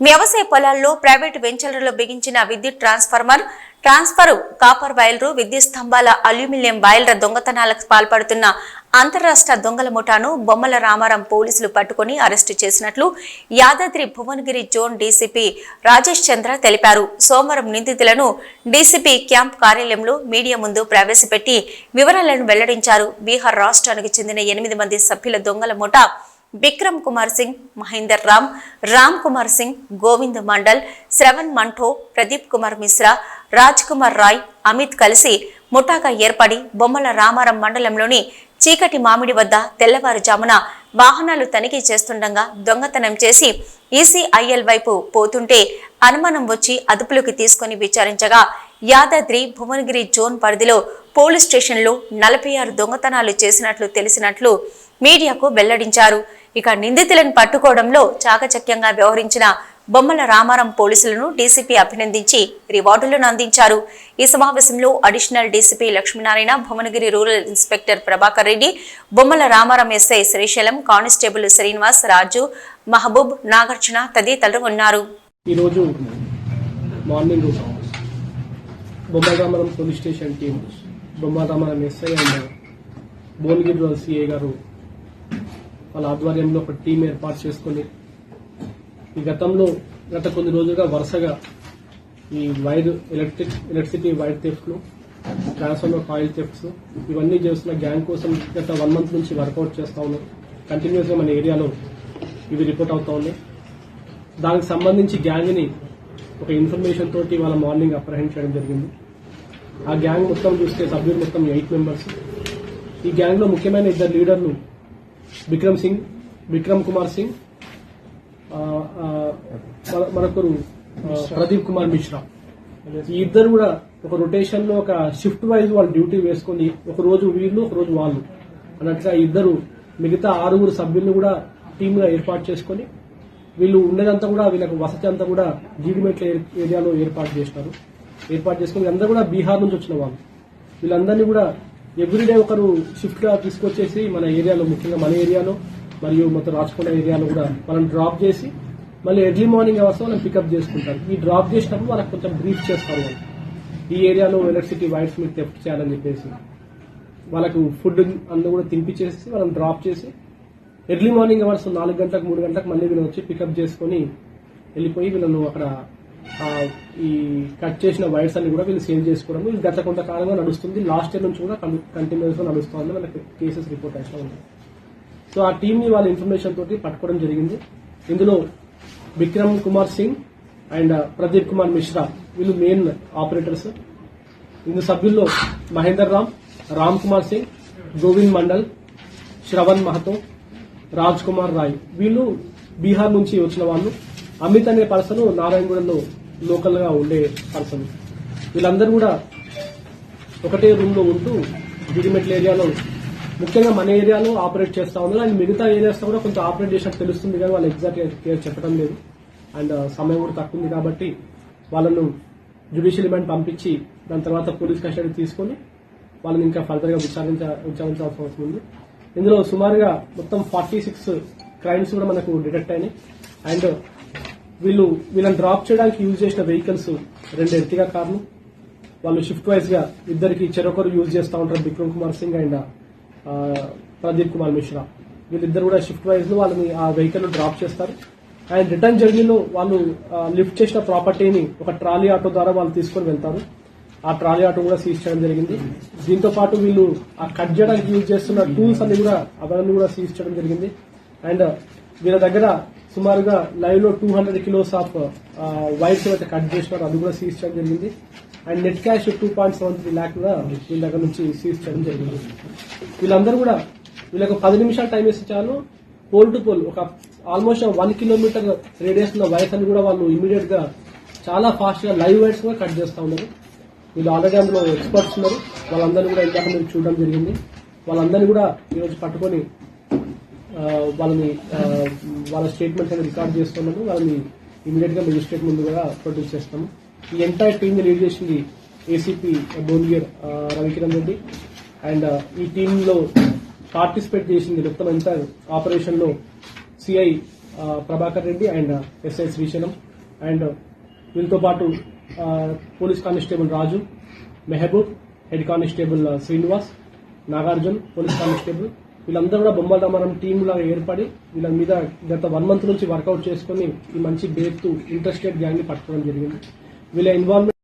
వ్యవసాయ పొలాల్లో ప్రైవేటు వెంచర్లలో బిగించిన విద్యుత్ ట్రాన్స్ఫార్మర్ ట్రాన్స్ఫర్ కాపర్ వైర్లు విద్యుత్ స్తంభాల అల్యూమినియం వైర్ల దొంగతనాలకు పాల్పడుతున్న అంతరాష్ట్ర దొంగల ముఠాను బొమ్మల రామారాం పోలీసులు పట్టుకుని అరెస్టు చేసినట్లు యాదాద్రి భువనగిరి జోన్ డీసీపీ రాజేష్ చంద్ర తెలిపారు. సోమవారం నిందితులను డీసీపీ క్యాంప్ కార్యాలయంలో మీడియా ముందు ప్రవేశపెట్టి వివరాలను వెల్లడించారు. బీహార్ రాష్ట్రానికి చెందిన ఎనిమిది మంది సభ్యుల దొంగల ముఠా బిక్రమ్ కుమార్ సింగ్ మహేందర్ రామ్ రామ్ కుమార్ సింగ్ గోవింద్ మండల్ శ్రవణ్ మంఠో ప్రదీప్ కుమార్ మిశ్రా రాజ్ కుమార్ రాయ్ అమిత్ కలిసి ముఠాగా ఏర్పడి బొమ్మల రామారం మండలంలోని చీకటి మామిడి వద్ద తెల్లవారుజామున వాహనాలు తనిఖీ చేస్తుండగా దొంగతనం చేసి ఈసీఐఎల్ వైపు పోతుంటే అనుమానం వచ్చి అదుపులోకి తీసుకుని విచారించగా యాదాద్రి భువనగిరి జోన్ పరిధిలో పోలీస్ స్టేషన్లో నలభై ఆరు దొంగతనాలు చేసినట్లు తెలిసినట్లు మీడియాకు వెల్లడించారు. ఇక నిందితులను పట్టుకోవడంలో చాకచక్యంగా వ్యవహరించిన బొమ్మల రామారం పోలీసులను డీసీపీ అభినందించి రివార్డులను అందించారు. ఈ సమావేశంలో additional DCP Lakshminarayana Bhuvanagiri rural inspector Prabhakar Reddy Bommala Ramaram SI Srisailam constable Srinivas Raju Mahaboob Nagarjuna తదితరులు ఉన్నారు. ఈరోజు morning police station team SI and Bhuvanagiri CI garu వాళ్ళ ఆధ్వర్యంలో ఒక టీం ఏర్పాటు చేసుకుని ఈ గతంలో గత కొన్ని రోజులుగా వరుసగా ఈ వైర్ ఎలక్ట్రిక్ ఎలక్ట్రిసిటీ వైర్ థెఫ్ట్లు ట్రాన్స్ఫార్మర్ కాయిల్ థెఫ్ట్స్ ఇవన్నీ చేస్తున్న గ్యాంగ్ కోసం గత వన్ మంత్ నుంచి వర్కౌట్ చేస్తా ఉన్నాం. కంటిన్యూస్గా మన ఏరియాలో ఇవి రిపోర్ట్ అవుతా ఉన్నాయి. దానికి సంబంధించి గ్యాంగ్ని ఒక ఇన్ఫర్మేషన్ తోటి వాళ్ళ మార్నింగ్ అప్రహెండ్ చేయడం జరిగింది. ఆ గ్యాంగ్ మొత్తం చూస్తే సభ్యులు మొత్తం ఎయిట్ మెంబర్స్. ఈ గ్యాంగ్లో ముఖ్యమైన ఇద్దరు లీడర్లు విక్రమ్ సింగ్ విక్రమ్ కుమార్ సింగ్ ఆ, మనకొరు ప్రదీప్ కుమార్ మిశ్రా. ఈ ఇద్దరు కూడా ఒక రొటేషన్లో ఒక షిఫ్ట్ వైజ్ వాళ్ళు డ్యూటీ వేసుకొని ఒక రోజు వీళ్ళు ఒక రోజు వాళ్ళు. అన్నట్లుగా ఇద్దరు మిగతా ఆరుగురు సభ్యులను కూడా టీమ్గా ఏర్పాటు చేసుకొని వీళ్ళు ఉండేదంతా కూడా వీళ్ళకి వసతి అంతా కూడా జీడిమెట్ల ఏరియాలో ఏర్పాటు చేసినారు. ఏర్పాటు చేసుకుని అందరూ కూడా బీహార్ నుంచి వచ్చిన వాళ్ళు. వీళ్ళందరినీ కూడా ఎవ్రీడే ఒకరు షిఫ్ట్గా తీసుకొచ్చేసి మన ఏరియాలో ముఖ్యంగా మన ఏరియాలో మరియు మొత్తం రాచకొండ ఏరియాలో కూడా వాళ్ళని డ్రాప్ చేసి మళ్ళీ ఎర్లీ మార్నింగ్ అవర్స్ మనం పికప్ చేసుకుంటారు. ఈ డ్రాప్ చేసినప్పుడు వాళ్ళకి కొంచెం బ్రీఫ్ చేస్తారు వాళ్ళు. ఈ ఏరియాలో ఎలక్ట్రిసిటీ వైర్స్ మీరు థెఫ్ట్ చేయాలని చెప్పేసి వాళ్ళకు ఫుడ్ అన్నీ కూడా తినిపించేసి మనం డ్రాప్ చేసి ఎర్లీ మార్నింగ్ అవర్స్ నాలుగు గంటలకు మూడు గంటలకు మళ్ళీ వీళ్ళు వచ్చి పికప్ చేసుకొని వెళ్ళిపోయి వీళ్ళను అక్కడ ఈ కట్ చేసిన వైర్స్ అన్ని కూడా వీళ్ళు సేల్ చేసుకోవడం ఇది గత కొంతకాలంగా నడుస్తుంది. లాస్ట్ ఇయర్ నుంచి కూడా కంటిన్యూస్గా నడుస్తుంది మనకి కేసెస్ రిపోర్ట్ అయితే ఉంది సో ఆ టీమ్ని వాళ్ళ ఇన్ఫర్మేషన్ తోటి పట్టుకోవడం జరిగింది. ఇందులో విక్రమ్ కుమార్ సింగ్ అండ్ ప్రదీప్ కుమార్ మిశ్రా వీళ్ళు మెయిన్ ఆపరేటర్స్ ఇందు సభ్యుల్లో మహేందర్ రామ్ రామ్ కుమార్ సింగ్ గోవింద్ మండల్ శ్రవణ్ మహతో రాజ్ కుమార్ రాయ్. వీళ్ళు బీహార్ నుంచి వచ్చిన వాళ్ళు. అమిత్ అనే పర్సన్ నారాయణగూడలో లోకల్గా ఉండే పర్సన్. వీళ్ళందరూ కూడా ఒకటే రూమ్లో ఉంటూ గిరిమెట్ల ఏరియాలో ముఖ్యంగా మన ఏరియాలో ఆపరేట్ చేస్తా ఉన్నారు. అండ్ మిగతా ఏరియాస్ కూడా కొంచెం ఆపరేట్ చేసినట్టు తెలుస్తుంది కానీ వాళ్ళు ఎగ్జాక్ట్ క్లియర్ చెప్పడం లేదు. అండ్ సమయం కూడా తక్కువ ఉంది కాబట్టి వాళ్ళను జ్యుడిషియల్ రిమాండ్ పంపించి దాని తర్వాత పోలీస్ కస్టడీ తీసుకొని వాళ్ళని ఇంకా ఫర్దర్గా విచారించ విచారించాల్సిన అవసరం ఉంది. ఇందులో సుమారుగా మొత్తం ఫార్టీ సిక్స్ క్రైమ్స్ కూడా మనకు డిటెక్ట్ అయినాయి. అండ్ వీళ్ళు వీళ్ళని డ్రాప్ చేయడానికి యూజ్ చేసిన వెహికల్స్ రెండు ఎర్టిగా కార్లు. వాళ్ళు షిఫ్ట్ వైజ్గా ఇద్దరికి చెరొకరు యూజ్ చేస్తూ ఉంటారు విక్రమ్ కుమార్ సింగ్ అండ్ ప్రదీప్ కుమార్ మిశ్రా వీళ్ళిద్దరు కూడా షిఫ్ట్ వైజ్లో వాళ్ళని ఆ వెహికల్ డ్రాప్ చేస్తారు. అండ్ రిటర్న్ జర్నీలో వాళ్ళు లిఫ్ట్ చేసిన ప్రాపర్టీని ఒక ట్రాలీ ఆటో ద్వారా వాళ్ళు తీసుకొని వెళ్తారు. ఆ ట్రాలీ ఆటో కూడా సీజ్ చేయడం జరిగింది. దీంతో పాటు వీళ్ళు ఆ కట్ చేయడానికి యూజ్ చేస్తున్న టూల్స్ అన్ని కూడా అవన్నీ కూడా సీజ్ చేయడం జరిగింది. అండ్ వీళ్ళ దగ్గర సుమారుగా లైవ్లో two hundred kilos of wires అయితే కట్ చేసినారు. అది కూడా సీజ్ చేయడం జరిగింది. And net cash two point seven three lakh కూడా వీళ్ళ దగ్గర నుంచి సీజ్ చేయడం జరిగింది. వీళ్ళందరూ కూడా వీళ్ళకి పది నిమిషాలు టైం ఇస్తే చాలు. పోల్ టు పోల్ ఒక ఆల్మోస్ట్ వన్ కిలోమీటర్ రేడియస్ ఉన్న వైర్స్ అని కూడా వాళ్ళు ఇమీడియట్గా చాలా ఫాస్ట్గా లైవ్ వైర్స్ కూడా కట్ చేస్తా ఉన్నారు. వీళ్ళు ఆల్రెడీ అందులో ఎక్స్పర్ట్స్ ఉన్నారు. వాళ్ళందరినీ కూడా ఇందాక మీరు చూడడం జరిగింది. వాళ్ళందరినీ కూడా ఈరోజు పట్టుకొని uh, వాళ్ళని uh, వాళ్ళ స్టేట్మెంట్స్ అనేది రికార్డ్ చేస్తున్నాము వాళ్ళని ఇమీడియట్గా మెజిస్ట్రేట్ ముందు కూడా ప్రొడ్యూస్ చేస్తాము. ఈ ఎంటైర్ టీమ్ లీడ్ చేసింది ACP Bhuvanagir uh, uh, Ravikiran Reddy. And uh, ఈ టీమ్లో పార్టిసిపేట్ చేసింది మొత్తం ఎంటైర్ ఆపరేషన్లో CI Prabhakar Reddy and SI Srisailam. And వీళ్ళతో పాటు police constable Raju Mehboob head constable Srinivas Nagarjun police constable వీళ్ళందరూ కూడా బొమ్మల రామారం టీం లాగా ఏర్పడి వీళ్ళ మీద గత వన్ మంత్ నుంచి వర్కౌట్ చేసుకుని ఈ మంచి బేత్ ఇంట్రెస్టెడ్ గ్యాంగ్ని పట్టుకోవడం జరిగింది. వీళ్ళ ఇన్వాల్వ్మెంట్